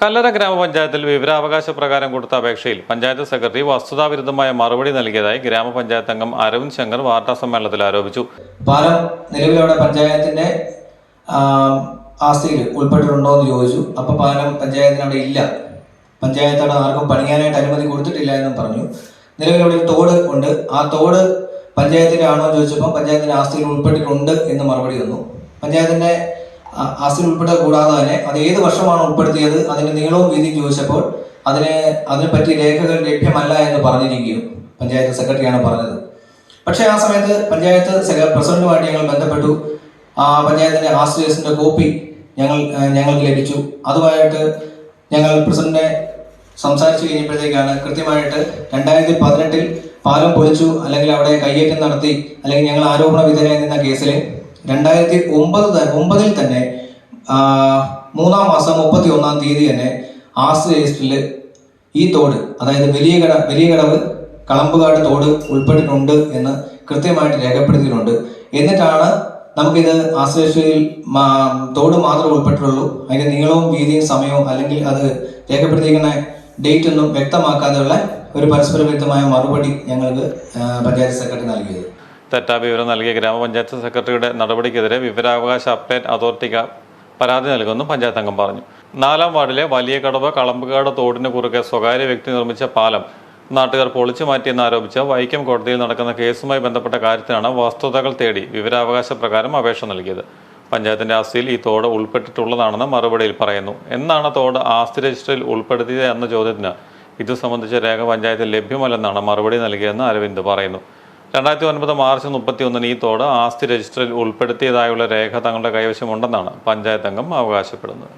കല്ലറ ഗ്രാമപഞ്ചായത്തിൽ വിവരാവകാശ പ്രകാരം കൊടുത്ത അപേക്ഷയിൽ പഞ്ചായത്ത് സെക്രട്ടറി വസ്തുതാവിരുദ്ധമായ മറുപടി നൽകിയതായി ഗ്രാമപഞ്ചായത്ത് അംഗം അരവിന്ദ് ശങ്കർ വാർത്താ സമ്മേളനത്തിൽ ആരോപിച്ചു. പാലം നിലവിലവിടെ പഞ്ചായത്തിന്റെ ആസ്തിയിൽ ഉൾപ്പെട്ടിട്ടുണ്ടോ എന്ന് ചോദിച്ചു. അപ്പൊ പാലം പഞ്ചായത്തിന് അവിടെ ഇല്ല. പഞ്ചായത്ത് അവിടെ ആർക്കും പണിയാനായിട്ട് അനുമതി കൊടുത്തിട്ടില്ല എന്നും പറഞ്ഞു. നിലവിലവിടെ ഒരു തോട് ഉണ്ട്. ആ തോട് പഞ്ചായത്തിന്റെ ആണോ എന്ന് ചോദിച്ചപ്പോൾ പഞ്ചായത്തിന്റെ ആസ്തിയിൽ ഉൾപ്പെട്ടിട്ടുണ്ട് എന്ന് മറുപടി വന്നു. പഞ്ചായത്തിന്റെ ആസ്തിയിൽ ഉൾപ്പെട്ട കൂടാതെ തന്നെ അത് ഏത് വർഷമാണ് ഉൾപ്പെടുത്തിയത് അതിന്റെ നീളവും വീതിയും ചോദിച്ചപ്പോൾ അതിന് അതിനെപ്പറ്റി രേഖകൾ ലഭ്യമല്ല എന്ന് പറഞ്ഞിരിക്കുകയും പഞ്ചായത്ത് സെക്രട്ടറിയാണ് പറഞ്ഞത്. പക്ഷേ ആ സമയത്ത് പഞ്ചായത്ത് പ്രസിഡന്റുമായിട്ട് ഞങ്ങൾ ബന്ധപ്പെട്ടു. ആ പഞ്ചായത്തിന്റെ ആശ്രയസിന്റെ കോപ്പി ഞങ്ങൾ ഞങ്ങൾക്ക് ലഭിച്ചു. അതുമായിട്ട് ഞങ്ങൾ പ്രസിഡന്റിനെ സംസാരിച്ചു കഴിഞ്ഞപ്പോഴത്തേക്കാണ് കൃത്യമായിട്ട് രണ്ടായിരത്തി പതിനെട്ടിൽ പാലം പൊളിച്ചു അല്ലെങ്കിൽ അവിടെ കയ്യേറ്റം നടത്തി അല്ലെങ്കിൽ ഞങ്ങൾ ആരോപണ വിധേയനായി നിന്ന കേസിൽ രണ്ടായിരത്തി ഒമ്പത് ഒമ്പതിൽ തന്നെ മൂന്നാം മാസം മുപ്പത്തി ഒന്നാം തീയതി തന്നെ രജിസ്റ്ററിൽ ഈ തോട് അതായത് വലിയ കട വലിയ കടവ് കളമ്പുകാട് തോട് ഉൾപ്പെട്ടിട്ടുണ്ട് എന്ന് കൃത്യമായിട്ട് രേഖപ്പെടുത്തിയിട്ടുണ്ട്. എന്നിട്ടാണ് നമുക്കിത് ആശ്രയിച്ചതിൽ തോട് മാത്രമേ ഉൾപ്പെട്ടിട്ടുള്ളൂ. അതിന്റെ നീളവും വീതിയും സമയവും അല്ലെങ്കിൽ അത് രേഖപ്പെടുത്തിയിരിക്കുന്ന ഡേറ്റ് ഒന്നും വ്യക്തമാക്കാതെയുള്ള ഒരു പരസ്പര വിരുദ്ധമായ മറുപടി ഞങ്ങൾക്ക് പഞ്ചായത്ത് സെക്രട്ടറി നൽകിയത്. തെറ്റാ വിവരം നൽകിയ ഗ്രാമപഞ്ചായത്ത് സെക്രട്ടറിയുടെ നടപടിക്കെതിരെ വിവരാവകാശ അപ്ഡേറ്റ് അതോറിറ്റിക്ക് പരാതി നൽകുമെന്നും പഞ്ചായത്ത് അംഗം പറഞ്ഞു. നാലാം വാർഡിലെ വലിയ കടവ് കളമ്പുകാട് തോടിന് കുറുകെ സ്വകാര്യ വ്യക്തി നിർമ്മിച്ച പാലം നാട്ടുകാർ പൊളിച്ചു മാറ്റിയെന്ന് ആരോപിച്ച് വൈക്കം കോടതിയിൽ നടക്കുന്ന കേസുമായി ബന്ധപ്പെട്ട കാര്യത്തിനാണ് വസ്തുതകൾ തേടി വിവരാവകാശ പ്രകാരം അപേക്ഷ നൽകിയത്. പഞ്ചായത്തിന്റെ ആസ്തിയിൽ ഈ തോട് ഉൾപ്പെട്ടിട്ടുള്ളതാണെന്ന് മറുപടിയിൽ പറയുന്നു. എന്നാണ് തോട് ആസ്തി രജിസ്റ്ററിൽ ഉൾപ്പെടുത്തിയത് എന്ന ചോദ്യത്തിന് ഇത് സംബന്ധിച്ച രേഖ പഞ്ചായത്തിൽ ലഭ്യമല്ലെന്നാണ് മറുപടി നൽകിയതെന്ന് അരവിന്ദ് പറയുന്നു. രണ്ടായിരത്തി ഒൻപത് മാർച്ച് മുപ്പത്തി ഒന്നിന് ഈ തോട് ആസ്തി രജിസ്റ്ററിൽ ഉൾപ്പെടുത്തിയതായുള്ള രേഖ തങ്ങളുടെ കൈവശമുണ്ടെന്നാണ് പഞ്ചായത്ത് അംഗം അവകാശപ്പെടുന്നത്.